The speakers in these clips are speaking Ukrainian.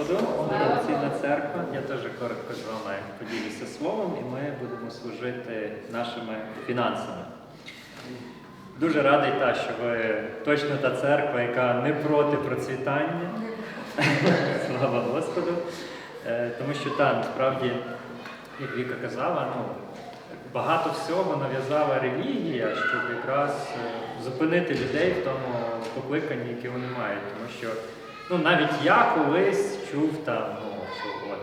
Господу, Дорогоцінна церква. Я теж коротко з вами поділюся словом, і ми будемо служити нашими фінансами. Дуже радий, та, що ви точно та церква, яка не проти процвітання. Слава Господу. Е, Тому що там, насправді, як Віка казала, ну, багато всього нав'язала релігія, щоб якраз е, зупинити людей в тому покликанні, яке вони мають. Тому що ну, навіть я колись чув там, ну, що от,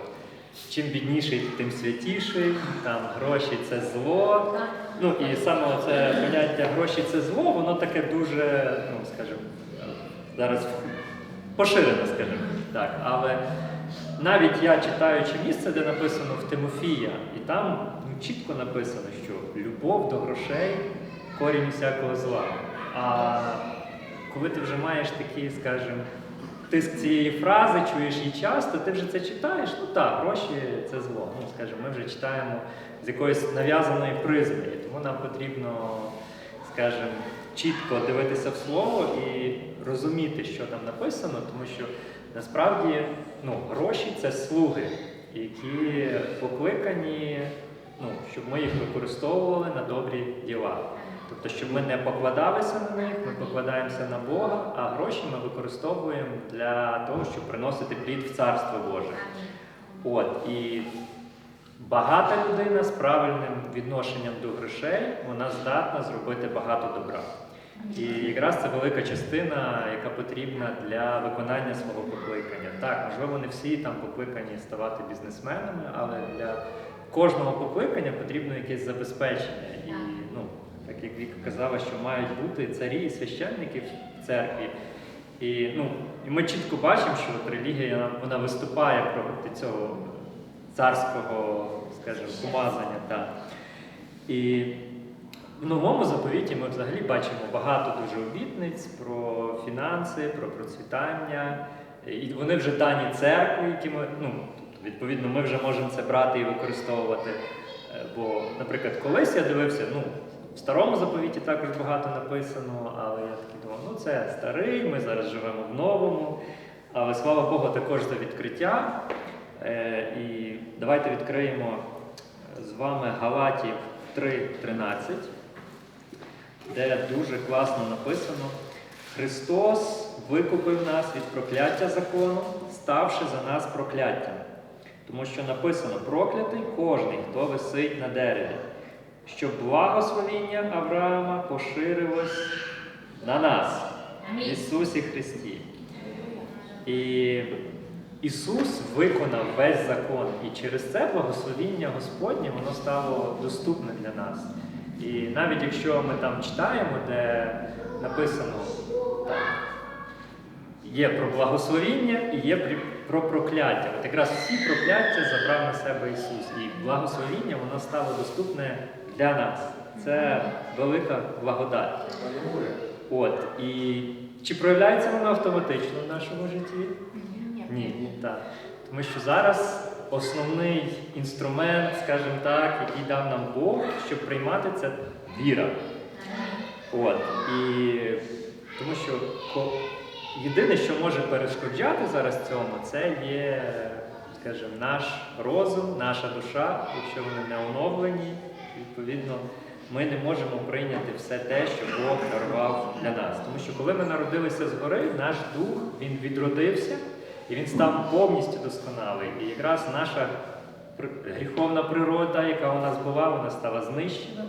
чим бідніший, тим святіший, там гроші це зло. Ну і саме це поняття гроші це зло, воно таке дуже, ну скажімо, зараз поширене, скажімо так. Але навіть я читаючи місце, де написано в Тимофія, і там ну, чітко написано, що любов до грошей корінь всякого зла. А коли ти вже маєш такий, скажімо, тиск цієї фрази, чуєш її часто, ти вже це читаєш, ну так, гроші це зло. Ну, скажімо, ми вже читаємо з якоїсь нав'язаної призми, тому нам потрібно, скажімо, чітко дивитися в слово і розуміти, що там написано, тому що насправді ну, гроші це слуги, які покликані, ну, щоб ми їх використовували на добрі діла. Тобто, щоб ми не покладалися на них, ми покладаємося на Бога, а гроші ми використовуємо для того, щоб приносити плід в Царство Боже. От, і багата людина з правильним відношенням до грошей, вона здатна зробити багато добра. І якраз це велика частина, яка потрібна для виконання свого покликання. Так, можливо, не всі там покликані ставати бізнесменами, але для кожного покликання потрібно якесь забезпечення. І так як Віка казала, що мають бути царі і священники в церкві. І, ну, і ми чітко бачимо, що от релігія вона- виступає проти цього царського, скажімо, помазання. Так. І в новому заповіті ми взагалі бачимо багато дуже обітниць про фінанси, про процвітання. І вони вже дані церкві, які ми, ну, тобто, відповідно, ми вже можемо це брати і використовувати. Е, Бо, наприклад, колись я дивився, ну, в старому заповіті також багато написано, але я такий думав, ну це старий, ми зараз живемо в новому. Але слава Богу, також за відкриття. Е, І давайте відкриємо з вами Галатів 3.13, де дуже класно написано: Христос викупив нас від прокляття закону, ставши за нас прокляттям. Тому що написано проклятий кожний, хто висить на дереві, щоб благословіння Авраама поширилось на нас, в Ісусі Христі. І Ісус виконав весь закон, і через це благословіння Господнє воно стало доступне для нас. І навіть якщо ми там читаємо, де написано є про благословіння і є про прокляття. От якраз всі прокляття забрав на себе Ісус. І благословіння воно стало доступне для нас. Це велика благодать. От, і чи проявляється воно автоматично в нашому житті? Ні, так. Тому що зараз основний інструмент, скажімо так, який дав нам Бог, щоб приймати це віра. От. І тому що єдине, що може перешкоджати зараз цьому, це є, скажімо, наш розум, наша душа, якщо вони не оновлені, відповідно, ми не можемо прийняти все те, що Бог дарував для нас. Тому що коли ми народилися згори, наш дух він відродився і він став повністю досконалий. І якраз наша гріховна природа, яка у нас була, вона стала знищена.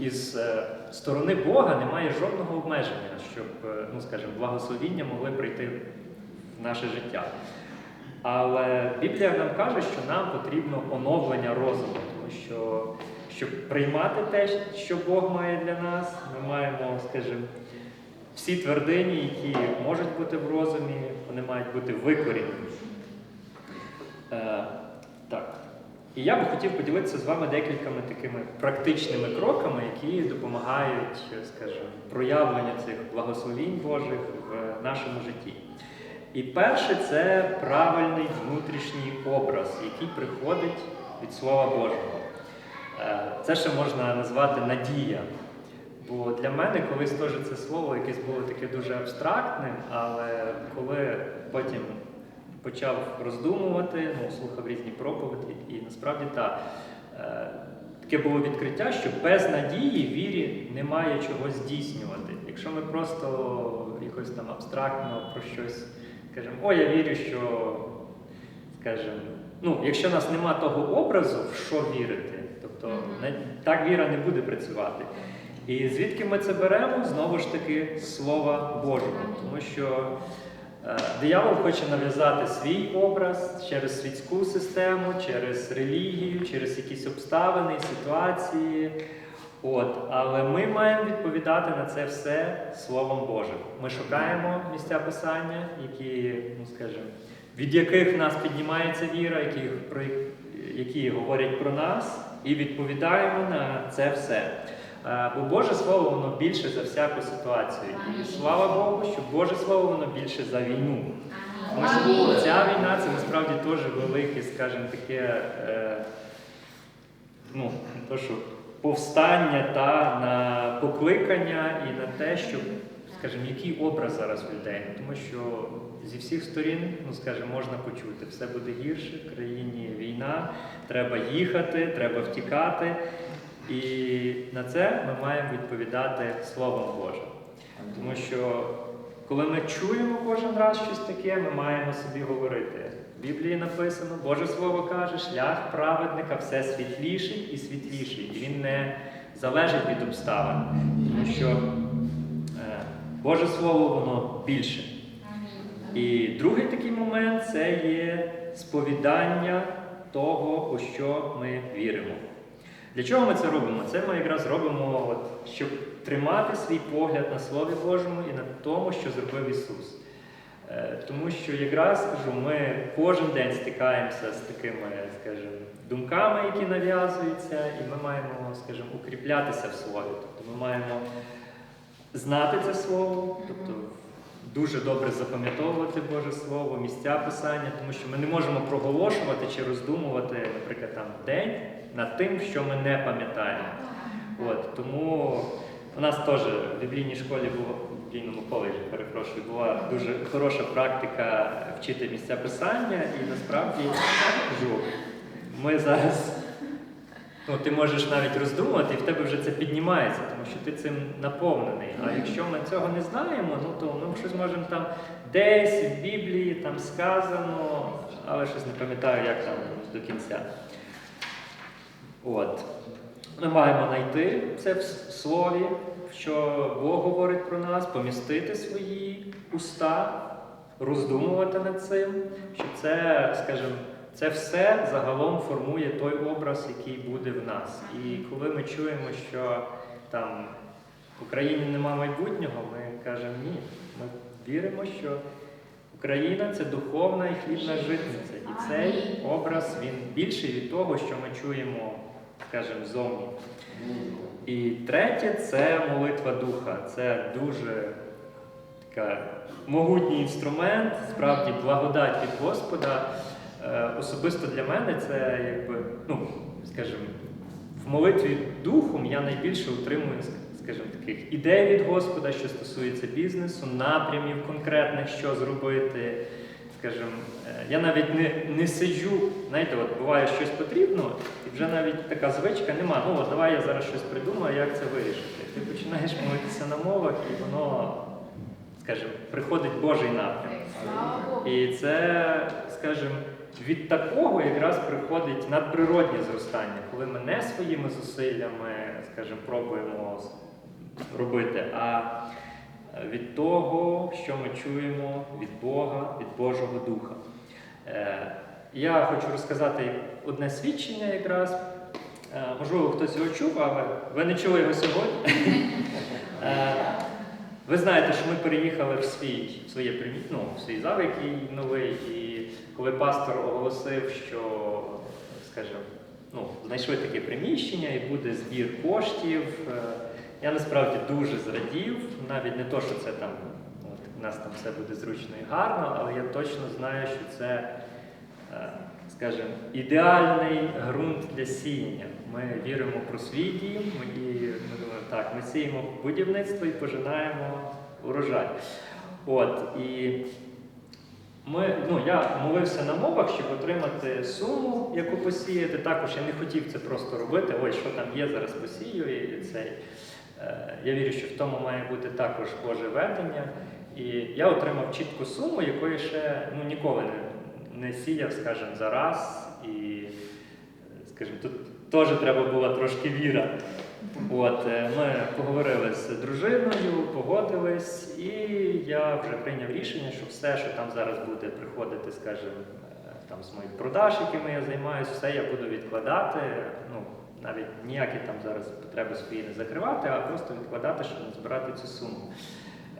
І з е, сторони Бога немає жодного обмеження, щоб, е, ну скажімо, благословіння могли прийти в наше життя. Але Біблія нам каже, що нам потрібно оновлення розуму, тому що щоб приймати те, що Бог має для нас, ми маємо, скажімо, всі твердині, які можуть бути в розумі, вони мають бути викорінені. Е, так. І я би хотів поділитися з вами декількома такими практичними кроками, які допомагають, скажімо, проявленню цих благословінь Божих в нашому житті. І перше це правильний внутрішній образ, який приходить від Слова Божого. Е, Це ще можна назвати надія. Бо для мене колись теж це слово якесь було таке дуже абстрактним, але коли потім почав роздумувати, ну, слухав різні проповіді, і насправді так. Е, Таке було відкриття, що без надії вірі немає чого здійснювати. Якщо ми просто якось там абстрактно про щось кажемо, о, я вірю, що, скажімо, ну, якщо в нас нема того образу, в що вірити, тобто не- так віра не буде працювати. І звідки ми це беремо? Знову ж таки, Слова Божого. Тому що е, диявол хоче нав'язати свій образ через світську систему, через релігію, через якісь обставини, ситуації. От, але ми маємо відповідати на це все Словом Божим. Ми шукаємо місця писання, які, ну скажімо, від яких в нас піднімається віра, які, про, які говорять про нас, і відповідаємо на це все. Е, Бо Боже Слово воно більше за всяку ситуацію. І слава Богу, що Боже Слово воно більше за війну. Тому що ця війна це насправді теж велике, скажімо, таке, е, ну, то, що повстання та на покликання і на те, щоб, скажімо, який образ зараз у людей. Тому що зі всіх сторін, ну скажімо, можна почути, все буде гірше, в країні війна, треба їхати, треба втікати. І на це ми маємо відповідати Словом Божим. Тому що коли ми чуємо кожен раз щось таке, ми маємо собі говорити. В Біблії написано, Боже Слово каже, шлях праведника все світліший і світліший. І він не залежить від обставин. Тому що Боже Слово воно більше. І другий такий момент це є сповідання того, у що ми віримо. Для чого ми це робимо? Це ми якраз робимо, от, щоб тримати свій погляд на Слові Божому і на тому, що зробив Ісус. Е, Тому що якраз кажу, ми кожен день стикаємося з такими, скажімо, думками, які нав'язуються, і ми маємо, скажімо, укріплятися в слові. Тобто ми маємо знати це слово, тобто дуже добре запам'ятовувати Боже Слово, місця писання, тому що ми не можемо проголошувати чи роздумувати, наприклад, там день над тим, що ми не пам'ятаємо. От, тому у нас теж в біблійній школі було в біблійному коледжі, перепрошую, була дуже хороша практика вчити місця писання, і насправді ми зараз. Ну, ти можеш навіть роздумувати, і в тебе вже це піднімається, тому що ти цим наповнений. А якщо ми цього не знаємо, ну то ми щось можемо там десь в Біблії там сказано, але щось не пам'ятаю, як там до кінця. От. Ми маємо знайти це в слові, що Бог говорить про нас, помістити свої уста, роздумувати над цим, що це, скажімо, це все загалом формує той образ, який буде в нас. І коли ми чуємо, що там в Україні нема майбутнього, ми кажемо ні. Ми віримо, що Україна це духовна і хлібна житниця. І цей образ він більший від того, що ми чуємо, скажімо, зовні. І третє це молитва духа. Це дуже така могутній інструмент, справді благодать від Господа. Е, Особисто для мене це якби, ну, скажімо, в молитві духом я найбільше утримую, скажімо, таких ідей від Господа, що стосується бізнесу, напрямів конкретних, що зробити. Скажімо, е, я навіть не, не сиджу, знаєте, от буває щось потрібно, і вже навіть така звичка нема. Ну от давай я зараз щось придумаю, як це вирішити. Ти починаєш молитися на мовах, і воно, скажімо, приходить Божий напрям. І це, скажімо, від такого якраз приходить надприроднє зростання, коли ми не своїми зусиллями, скажімо, пробуємо робити, а від того, що ми чуємо від Бога, від Божого Духа. Е, Я хочу розказати одне свідчення якраз. Е, Можливо, хтось його чув, але ви не чули його сьогодні. Е, Ви знаєте, що ми переїхали в свій, в своє примі- ну, в свій зал, який новий, і коли пастор оголосив, що, скажімо, ну, знайшли таке приміщення і буде збір коштів, е, я насправді дуже зрадів, навіть не то, що це там от, у нас там все буде зручно і гарно, але я точно знаю, що це, е, скажімо, ідеальний ґрунт для сіяння. Ми віримо про свій дім, і ми думаємо, так, ми сіємо будівництво і пожинаємо урожай. От, і Ми, ну, я молився на мовах, щоб отримати суму, яку посіяти. Також я не хотів це просто робити. Ой, що там є, зараз посію і цей. Е, Я вірю, що в тому має бути також Боже ведення. І я отримав чітку суму, якої ще ну, ніколи не, не сіяв, скажімо, за раз. І, скажімо, тут теж треба була трошки віра. От, е, ми поговорили з дружиною, погодились, і я вже прийняв рішення, що все, що там зараз буде приходити, скажімо, е, там з моїх продаж, якими я займаюся, все я буду відкладати. Ну, навіть ніякі там зараз потреби свої не закривати, а просто відкладати, щоб не збирати цю суму.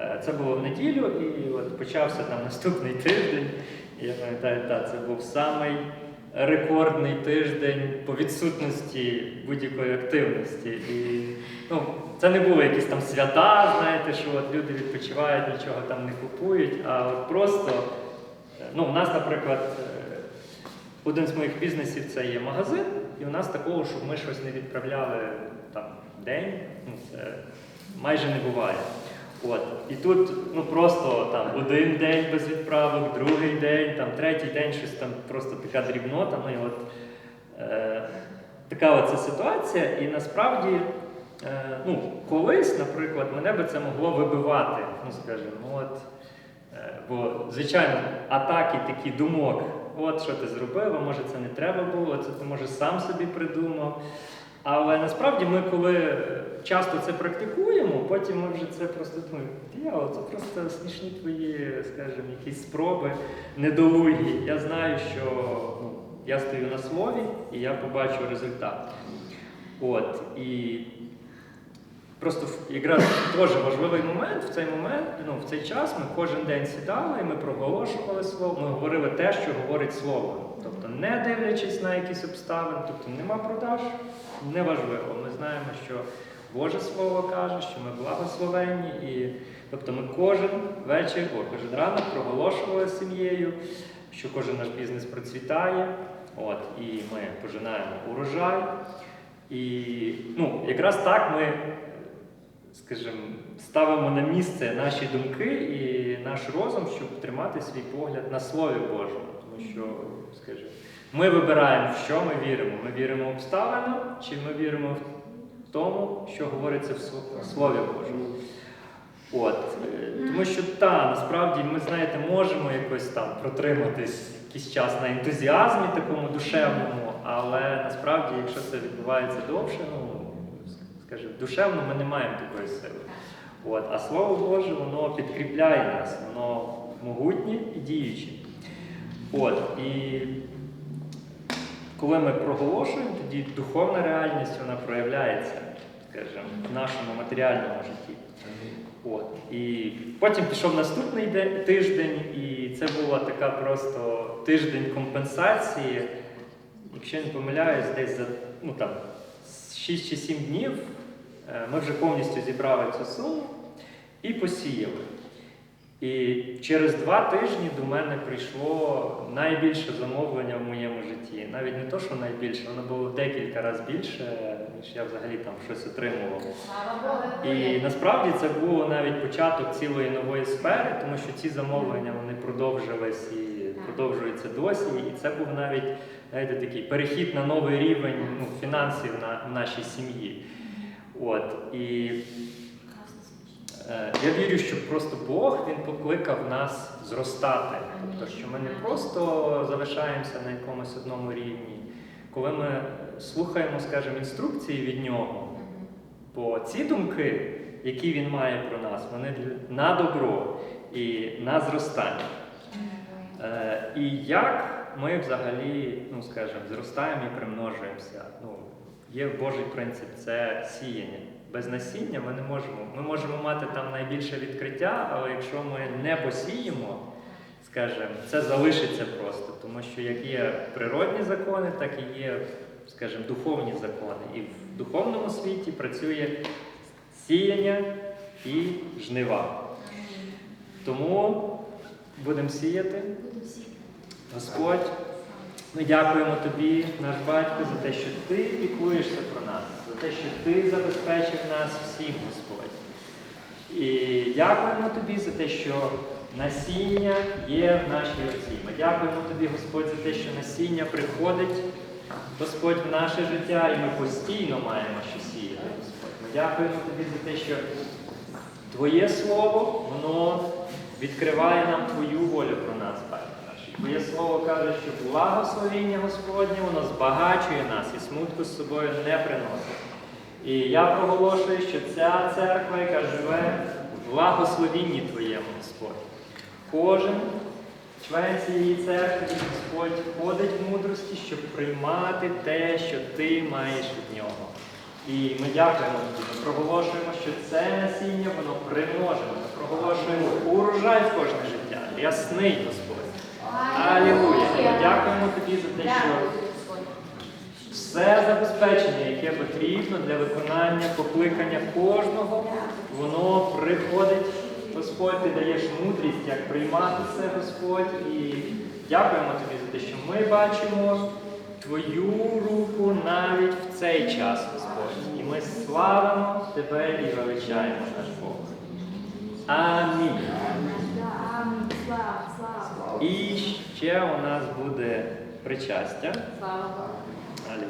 Е, Це було в неділю, і от почався там наступний тиждень. Я пам'ятаю, так, це був самий рекордний тиждень по відсутності будь-якої активності. І ну, це не були якісь там свята, знаєте, що от люди відпочивають, нічого там не купують, а от просто, ну, у нас, наприклад, е, один з моїх бізнесів це є магазин, і у нас такого, щоб ми щось не відправляли там день, ну, це майже не буває. От. І тут ну, просто там один день без відправок, другий день, там, третій день щось там просто така дрібнота. Ну, і от, е, така оця ситуація. І насправді, е, ну, колись, наприклад, мене би це могло вибивати. Ну, скажімо, ну, от, е, бо, звичайно, атаки такі думок. От що ти зробив, а може це не треба було, це ти може сам собі придумав. Але насправді ми, коли часто це практикуємо, потім ми вже це просто думаємо, дьявол, це просто смішні твої, скажімо, якісь спроби недолугі. Я знаю, що ну, я стою на слові і я побачу результат. От, і просто якраз теж важливий момент, в цей момент, ну, в цей час ми кожен день сідали ми проголошували слово, ми говорили те, що говорить слово. Тобто не дивлячись на якісь обставини, тобто нема продаж, неважливо. Ми знаємо, що Боже Слово каже, що ми благословенні, і тобто ми кожен вечір, о, кожен ранок проголошували сім'єю, що кожен наш бізнес процвітає. От, і ми пожинаємо урожай. І ну, якраз так ми, скажімо, ставимо на місце наші думки і наш розум, щоб тримати свій погляд на Слові Божому. Тому що, скажімо, ми вибираємо, в що ми віримо. Ми віримо в обставину, чи ми віримо в тому, що говориться в Слові Божому. От, тому що та, насправді ми, знаєте, можемо якось там протриматись якийсь час на ентузіазмі такому душевному, але насправді, якщо це відбувається довше, ну скажімо, душевно ми не маємо такої сили. От, а Слово Боже, воно підкріпляє нас, воно могутнє і діюче. От, і коли ми проголошуємо, тоді духовна реальність вона проявляється, скажімо, в нашому матеріальному житті. От. І потім пішов наступний день, тиждень, і це була така просто тиждень компенсації. Якщо не помиляюсь, десь за ну, там, 6 чи 7 днів е, ми вже повністю зібрали цю суму і посіяли. І через два тижні до мене прийшло найбільше замовлення в моєму житті. Навіть не то, що найбільше, воно було декілька разів більше, ніж я взагалі там щось отримував. І насправді це було навіть початок цілої нової сфери, тому що ці замовлення вони продовжились і продовжуються досі. І це був навіть знаєте, такий перехід на новий рівень ну, фінансів на, в нашій сім'ї. От. І Я вірю, що просто Бог він покликав нас зростати. Тобто, що ми не просто залишаємося на якомусь одному рівні. Коли ми слухаємо, скажімо, інструкції від нього, бо ці думки, які він має про нас, вони на добро і на зростання. Е, І як ми взагалі, ну скажімо, зростаємо і примножуємося. Ну, є Божий принцип це сіяння. Без насіння ми не можемо. Ми можемо мати там найбільше відкриття, але якщо ми не посіємо, скажімо, це залишиться просто. Тому що як є природні закони, так і є, скажімо, духовні закони. І в духовному світі працює сіяння і жнива. Тому будемо сіяти. Господь, ми дякуємо тобі, наш батько, за те, що ти піклуєшся про нас, за те, що ти забезпечив нас всіх, Господь. І дякуємо тобі за те, що насіння є в нашій руці. Ми дякуємо тобі, Господь, за те, що насіння приходить, Господь, в наше життя, і ми постійно маємо що сіяти, Господь. Ми дякуємо тобі за те, що Твоє слово, воно відкриває нам Твою волю про нас. І Твоє слово каже, що благословіння Господнє, воно збагачує нас і смутку з собою не приносить. І я проголошую, що ця церква, яка живе в благословінні Твоєму, Господь. Кожен член цієї церкви, Господь, ходить в мудрості, щоб приймати те, що ти маєш від нього. І ми дякуємо тобі. Ми проголошуємо, що це насіння воно примножено. Ми проголошуємо урожай в кожне життя. Ясний Господь. Алілуя. Дякуємо тобі за те, що все забезпечення, яке потрібно для виконання покликання кожного, воно приходить. Господь, ти даєш мудрість, як приймати це, Господь. І дякуємо тобі за те, що ми бачимо Твою руку навіть в цей час, Господь. І ми славимо Тебе і величаємо наш Бог. Амінь. І ще у нас буде причастя. Слава Богу.